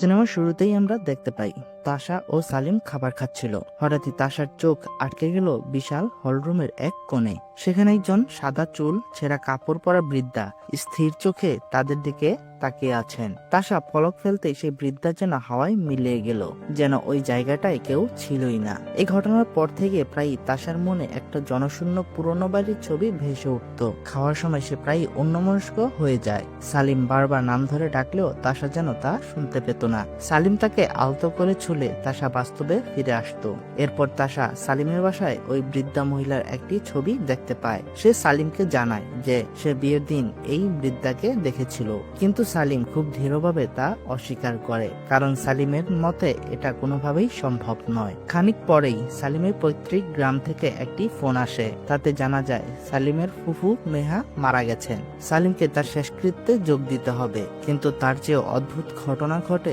সিনেমার শুরুতেই আমরা দেখতে পাই তাসা ও সালিম খাবার খাচ্ছিল। হঠাৎই তাসার চোখ আটকে গেল বিশাল হলরুমের এক কোণে। সেখানে একজন সাদা চুল ছেঁড়া কাপড় পরা বৃদ্ধা, স্থির চোখে তাদের দিকে তাকিয়ে আছেন। তাশা পলক ফেলতেই সেই বৃদ্ধা যেন হাওয়ায় মিলিয়ে গেল, যেন ওই জায়গাটায় কেউ ছিলই না। এই ঘটনার পর থেকে প্রায় তাশার মনে একটা জনশূন্য পুরনো বাড়ির ছবি ভেসে উঠত। খাওয়ার সময় সে প্রায় অন্যমনস্ক হয়ে যায়। সালিম বারবার নাম ধরে ডাকলেও তাশা যেন তা শুনতে পেত না। সালিম তাকে আলতো করে ছুলে তাশা বাস্তবে ফিরে আসতো। এরপর তাশা সালিমের বাসায় ওই বৃদ্ধা মহিলার একটি ছবি দেখতে পায়। সে সালিমকে জানায় যে সে বিয়ের দিন এই বৃদ্ধাকে দেখেছিল। কিন্তু সালিম খুব দৃঢ়ভাবে তা অস্বীকার করে, কারণ সালিমের মতে এটা কোনোভাবেই সম্ভব নয়। খানিক পরেই সালিমের পৈতৃক গ্রাম থেকে একটি ফোন আসে, তাতে জানা যায় সালিমের ফুফু মেহা মারা গেছেন। সালিমকে তার শেষকৃত্যে যোগ দিতে হবে, কিন্তু তার চেয়ে অদ্ভুত ঘটনা ঘটে